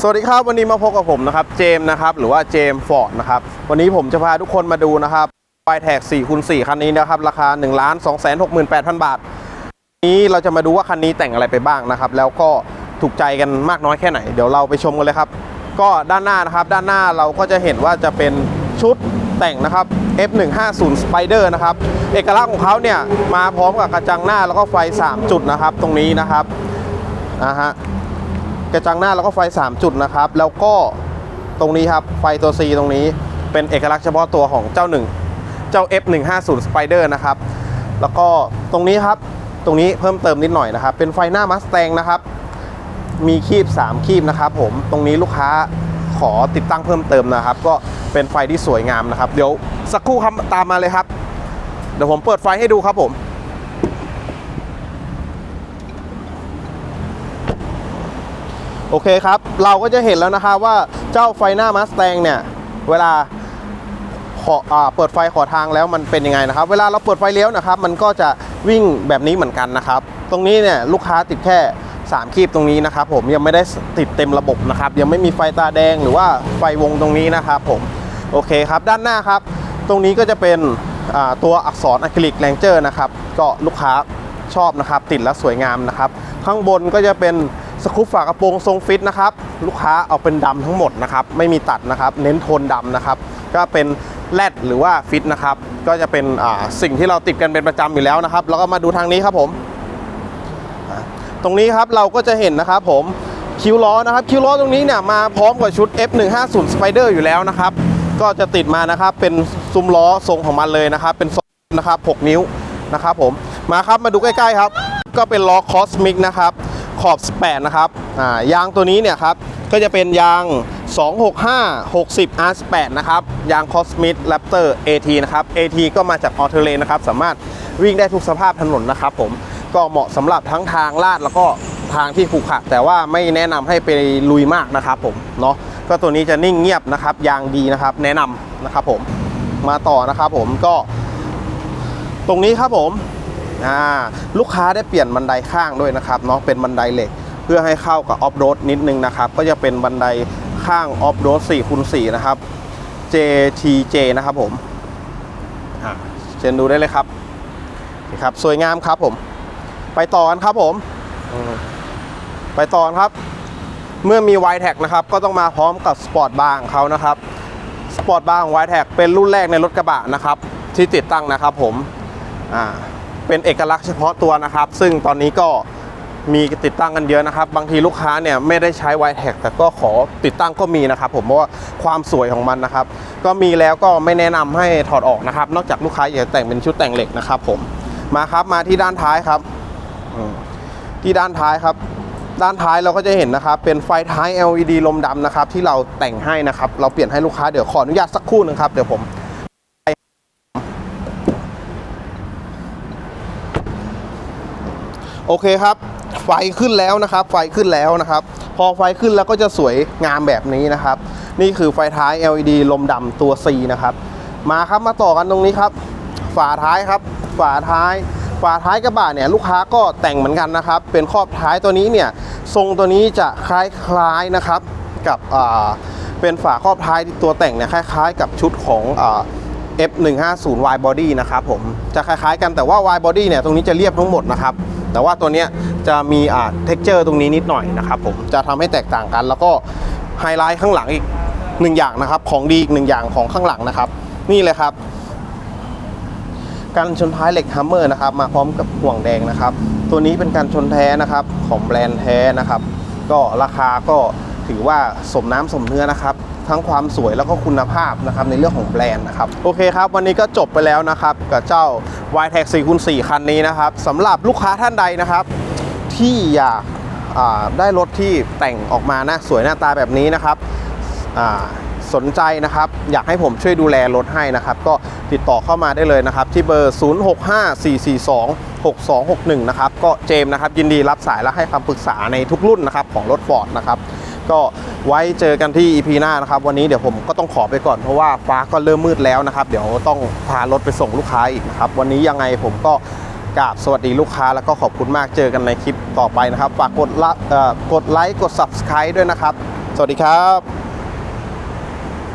สวัสดีครับวันนี้มาพบกับผมนะครับเจมส์นะครับหรือว่าเจมส์ฟอร์ดนะครับวันนี้ผมจะพาทุกคนมาดูนะครับไฟแท็ก4คูณ4คันนี้นะครับราคา 1 2 6 8 0 0 0 บาทวันนี้เราจะมาดูว่าคันนี้แต่งอะไรไปบ้างนะครับ แล้วก็ถูกใจกันมากน้อยแค่ไหน เดี๋ยวเราไปชมกันเลยครับ ก็ด้านหน้านะครับด้านหน้าเราก็จะเห็นว่าจะเป็นชุดแต่งนะครับ F150 Spider นะครับเอกลักษณ์ของเขาเนี่ยมาพร้อมกับกระจังหน้าแล้วก็ไฟ 3 จุดนะครับตรงนี้นะครับนะฮะ กระจังหน้าแล้วก็ไฟ 3 จุดนะครับ แล้วก็ตรงนี้ครับไฟตัว C ตรงนี้เป็นเอกลักษณ์เฉพาะตัวของเจ้าหนึ่งเจ้า F150 Spider นะครับ แล้วก็ตรงนี้ครับตรงนี้เพิ่มเติมนิดหน่อยนะครับ เป็นไฟหน้า Mustang นะครับ มีคีบ 3 คีบนะครับ ผมตรงนี้ลูกค้าขอติดตั้งเพิ่มเติมนะครับ ก็เป็นไฟที่สวยงามนะครับ เดี๋ยวสักครู่ครับตามมาเลยครับ เดี๋ยวผมเปิดไฟให้ดูครับผม โอเคครับ เราก็จะเห็นแล้วนะครับว่าเจ้าไฟหน้า Mustang เนี่ย เวลาเปิดไฟขอทางแล้วมันเป็นยังไงนะครับ เวลาเราเปิดไฟเลี้ยวนะครับ มันก็จะวิ่งแบบนี้เหมือนกันนะครับ ตรงนี้เนี่ยลูกค้าติดแค่ 3 คีบตรงนี้นะครับ ผมยังไม่ได้ติดเต็มระบบนะครับ ยังไม่มีไฟตาแดงหรือว่าไฟวงตรงนี้นะครับผมโอเคครับ ด้านหน้าครับ ตรงนี้ก็จะเป็นตัวอักษรอะคริลิกแรงเจอร์นะครับ ก็ลูกค้าชอบนะครับ ติดแล้วสวยงามนะครับ ข้างบนก็จะเป็น สครูปฝากระโปรงทรงฟิตนะครับ ลูกค้าเอาเป็นดำทั้งหมดนะครับ ไม่มีตัดนะครับ เน้นโทนดำนะครับ ก็เป็นแรดหรือว่าฟิตนะครับ ก็จะเป็นอ่าสิ่งที่เราติดกันเป็นประจำอยู่แล้วนะครับ แล้วก็มาดูทางนี้ครับผม ตรงนี้ครับเราก็จะเห็นนะครับผมคิ้วล้อนะครับ คิ้วล้อตรงนี้เนี่ยมาพร้อมกับชุด F150 Spider อยู่แล้วนะครับ ก็จะติดมานะครับ เป็นซุ้มล้อทรงของมันเลยนะครับ เป็นนะครับ 6 นิ้วนะครับผม มาครับมาดูใกล้ๆครับ ก็เป็นล้อคอสมิกนะครับ ขอบ 18 นะครับอ่ายางตัวนี้เนี่ยครับก็จะเป็นยาง 265 60 R18 นะครับ ยาง Cosmic Raptor AT นะครับ AT ก็มาจาก All Terrain นะครับ สามารถวิ่งได้ทุกสภาพถนนนะครับผมก็เหมาะสำหรับทั้งทางลาดแล้วก็ทางที่ขรุขระแต่ว่าไม่แนะนำให้ไปลุยมากนะครับผมเนาะก็ตัวนี้จะนิ่งเงียบนะครับ ยางดีนะครับ แนะนำนะครับผมมาต่อนะครับผมก็ ตรงนี้ครับผม ลูกค้าได้เปลี่ยนบันไดข้างด้วยนะครับเนาะเป็นบันไดเหล็ก เพื่อให้เข้ากับออฟโรดนิดนึงนะครับ ก็จะเป็นบันไดข้างออฟโรด4คูณ4นะครับ JTJ นะครับผมเชิญดูได้เลยครับนี่ครับ สวยงามครับผม ไปต่อกันครับผมมไปต่อกันครับ เมื่อมี y t a g นะครับ ก็ต้องมาพร้อมกับสปอร์ตบาร์ของเขานะครับสปอร์ตบาร์ของ y t a g เป็นรุ่นแรกในรถกระบะนะครับ ที่ติดตั้งนะครับผมอ่า เป็นเอกลักษณ์เฉพาะตัวนะครับ ซึ่งตอนนี้ก็มีติดตั้งกันเยอะนะครับ บางทีลูกค้าเนี่ยไม่ได้ใช้ y t a g แต่ก็ขอติดตั้งก็มีนะครับ ผมเพราะว่าความสวยของมันนะครับ ก็มีแล้วก็ไม่แนะนำให้ถอดออกนะครับ นอกจากลูกค้าอยากแต่งเป็นชุดแต่งเหล็กนะครับ ผมมาครับมาที่ด้านท้ายครับ ที่ด้านท้ายครับ ด้านท้ายเราก็จะเห็นนะครับ เป็นไฟท้าย LED ลมดำนะครับ ที่เราแต่งให้นะครับ เราเปลี่ยนให้ลูกค้าเดี๋ยวขออนุญาตสักครู่หนึงครับเดี๋ยวผม โอเคครับ ไฟขึ้นแล้วนะครับ ไฟขึ้นแล้วนะครับ พอไฟขึ้นแล้วก็จะสวยงามแบบนี้นะครับ นี่คือไฟท้าย LED ลมดำตัว C นะครับ มาครับมาต่อกันตรงนี้ครับ ฝาท้ายครับ ฝาท้าย ฝาท้ายกระบะเนี่ยลูกค้าก็แต่งเหมือนกันนะครับ เป็นครอบท้ายตัวนี้เนี่ยทรงตัวนี้จะคล้ายๆนะครับกับเป็นฝาครอบท้ายตัวแต่งเนี่ยคล้ายๆ กับชุดของอ่า F150 Y body นะครับผมจะคล้ายๆกันแต่ว่า Y body เนี่ยตรงนี้จะเรียบทั้งหมดนะครับ แต่ว่าตัวเนี้ยจะมีอ่า texture ตรงนี้นิดหน่อยนะครับผมจะทำให้แตกต่างกัน แล้วก็ไฮไลท์ข้างหลังอีกหนึ่งอย่างนะครับ ของดีอีกหนึ่งอย่างของข้างหลังนะครับ นี่เลยครับกันชนท้ายเหล็กฮัมเมอร์นะครับมาพร้อมกับห่วงแดงนะครับ ตัวนี้เป็นการชนแท้นะครับของแบรนด์แท้นะครับ ก็ราคาก็ ถือว่าสมน้ำสมเนื้อนะครับ ทั้งความสวยแล้วก็คุณภาพนะครับในเรื่องของแบรนด์นะครับ โอเคครับ วันนี้ก็จบไปแล้วนะครับ กับเจ้า y t e c 4คูณ4คันนี้นะครับสำหรับลูกค้าท่านใดนะครับ ที่อยากได้รถที่แต่งออกมานะสวยหน้าตาแบบนี้นะครับสนใจนะครับ อยากให้ผมช่วยดูแลรถให้นะครับ ก็ติดต่อเข้ามาได้เลยนะครับ ที่เบอร์ 0654426261 นะครับ ก็เจมส์นะครับ ยินดีรับสายและให้คำปรึกษาในทุกรุ่นนะครับ ของรถฟอร์ดนะครับ ก็ไว้เจอกันที่ EP หน้านะครับ วันนี้เดี๋ยวผมก็ต้องขอไปก่อนเพราะว่าฟ้าก็เริ่มมืดแล้วนะครับ เดี๋ยวต้องพารถไปส่งลูกค้าอีกนะครับ วันนี้ยังไงผมก็กราบสวัสดีลูกค้าแล้วก็ขอบคุณมากเจอกันในคลิปต่อไปนะครับ ฝากกดละกดไลค์กด Subscribe ด้วยนะครับ สวัสดีครับ